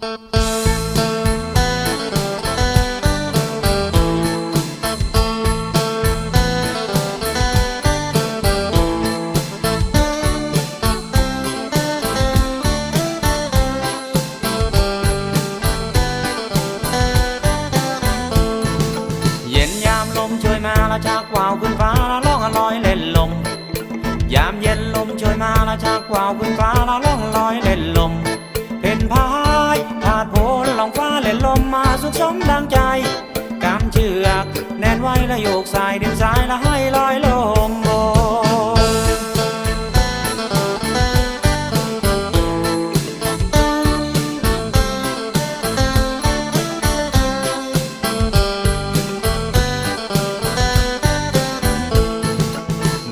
เย็นยามลมช่วยมาละจากว่าวขึ้นฟ้าละล่องลอยเล่นลมยามเย็นลมช่วยมาละจากว่าวขึ้นฟ้าละล่องลอยเล่นลม สมดังใจกำเชือกแน่นไว้ละโยกสายดึงสายละให้ลอยลมโบย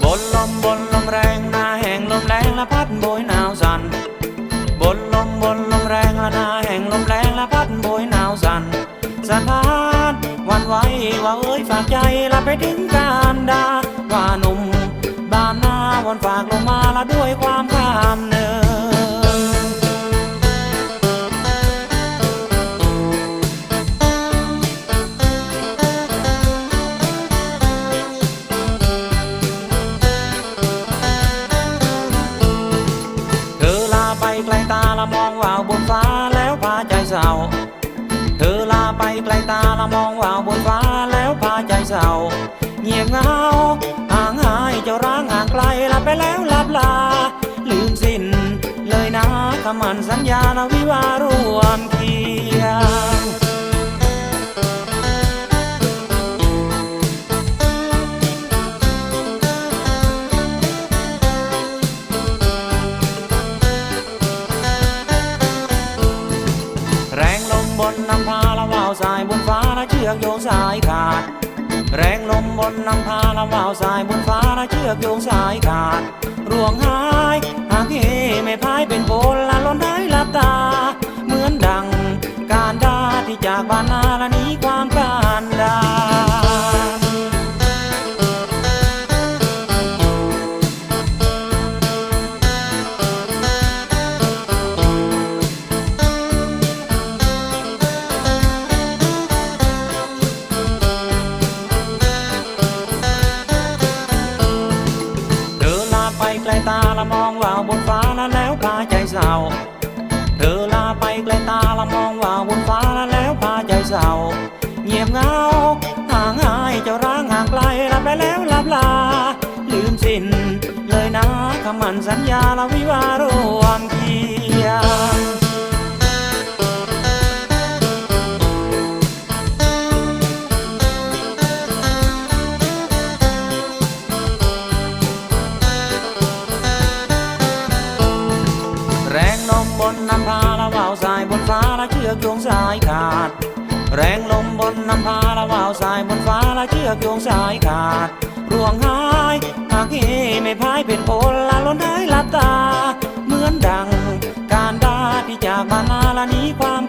บนลมบนลมแรงหน้าแห่งลมแรงละพัดโบยหนาวสั่น ไหวว่าเอ้ยฝากใจละไปถึงการดาว่าหนุ่มบ้านนาวันฝากลงมาละด้วยความขามเนินเธอลาไปไกลตาละมองามองว่าวบนฟ้าแล้วพาใจเศร้าเงียบเหงาห่างหายเจ้าร้างห่างไกลลับไปแล้วลับลา ลืมสิ้น เลยนะคำมันสัญญาณวิวารวมเฟ้าละเชือกโยงสายขาด แรงลมบนนำพาลำว่าวสายบนฟ้าละเชือกโยงสายขาดร่วงหายหากเฮไม่พายเป็นโพลละล้นได้ลับตา เหมือนดังการดาที่จากบ้านนาละนี้ความการดา ไกลตาละมองว่าวบนฟ้าละแล้วพาใจเศร้า เธอลาไปไกลตาละมองว่าวบนฟ้าละแล้วพาใจเศร้า เงียบเงาห่างหายเจ้าร้างห่างไกลละไปแล้วลับลา ลืมสิ้นเลยนะคำมันสัญญาละวิวารวมเพียง ฟ้าละเชือกโยงสายขาด แรงลมบนน้ำพาละว่าวสายบนฟ้าละเชือกโยงสายขาดร่วงหายหากเฮไม่พายเป็นโพลละล้นหายลับตา เหมือนดัง การดาที่จากมาลาละนี้ความ